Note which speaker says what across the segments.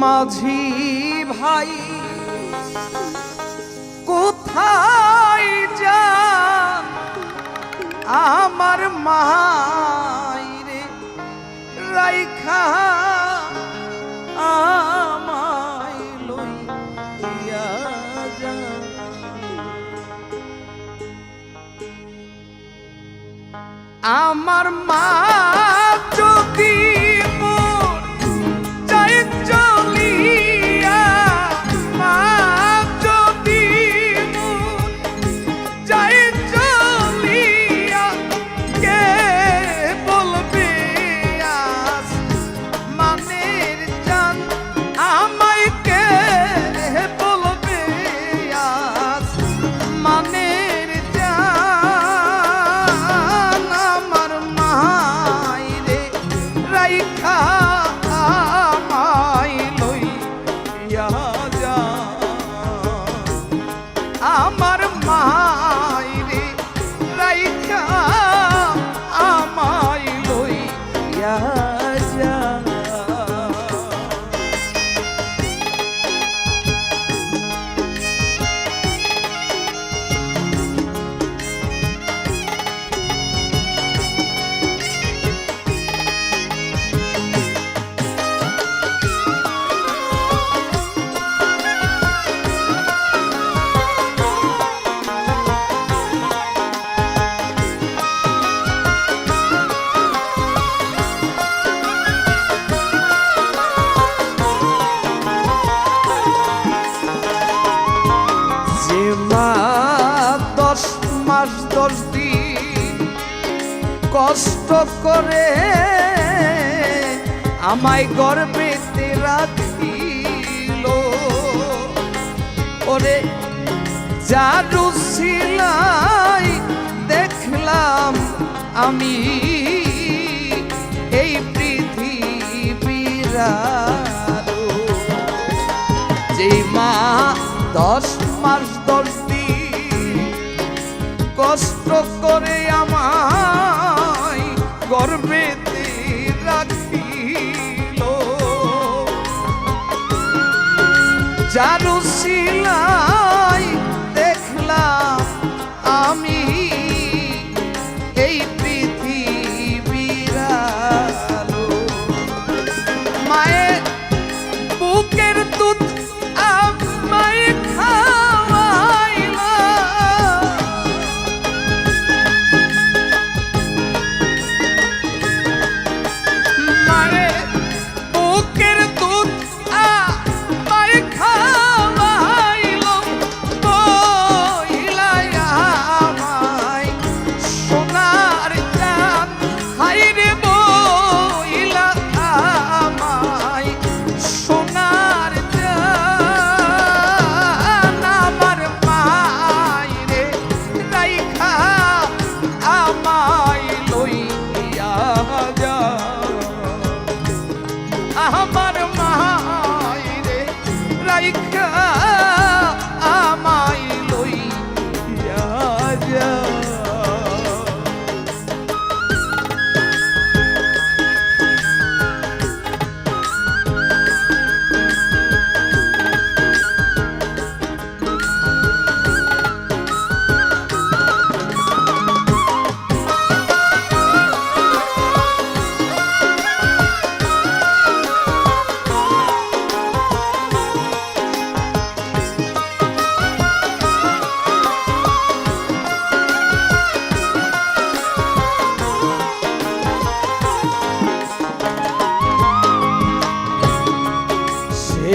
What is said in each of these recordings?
Speaker 1: মাঝি ভাই কোথায় যা আমার মাইরে? রাইখা আমার মা কষ্ট করে আমায় গর্বেতে রাখিল ওরে জাদু সিলাই দেখলাম আমি এই পৃথিবীর। যে মা দশ মাস দশ দিন কষ্ট করে আমায়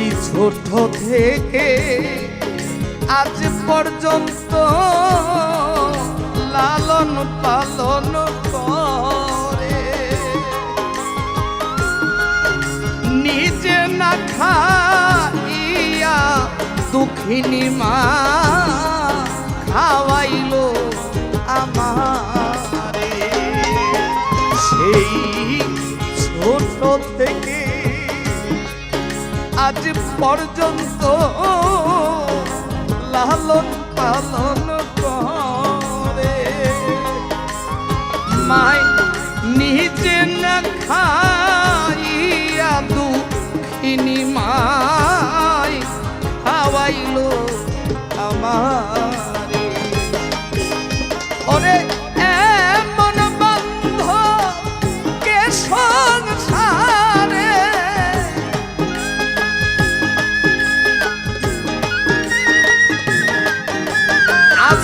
Speaker 1: সেই ছোট থেকে আজ পর্যন্ত লালন পালন করে। নিজে না খাইয়া দুঃখিনী মা খাওয়াইলো আমারে। সেই ছোট থেকে আজ পর্যন্ত লালন পালন করে। মায় নিজে না খাইয়া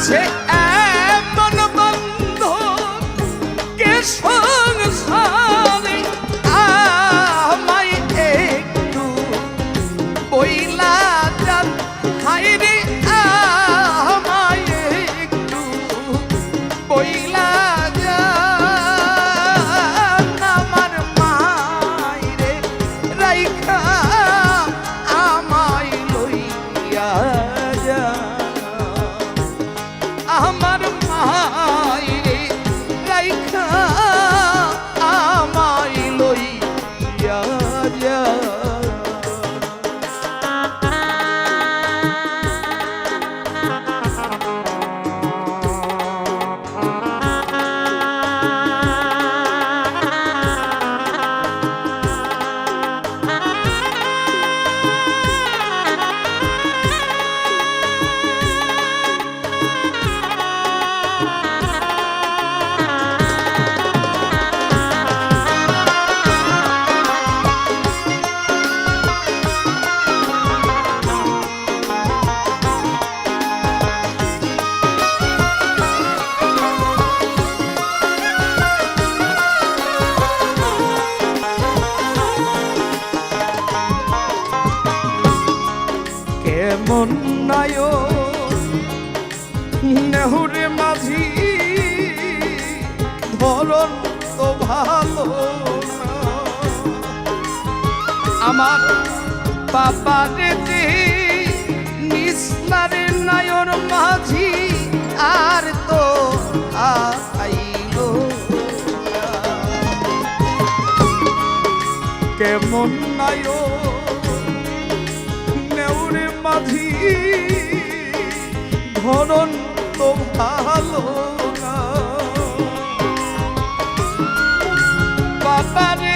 Speaker 1: Yeah. নেহুরে মাঝি ধরন তো ভালো আমার বাবারে যে নিসনারে নায়র মাঝি, আর তো আইলো। কেমন নায়র নেউরে মাঝি ধরন তো ভালো না বাবারে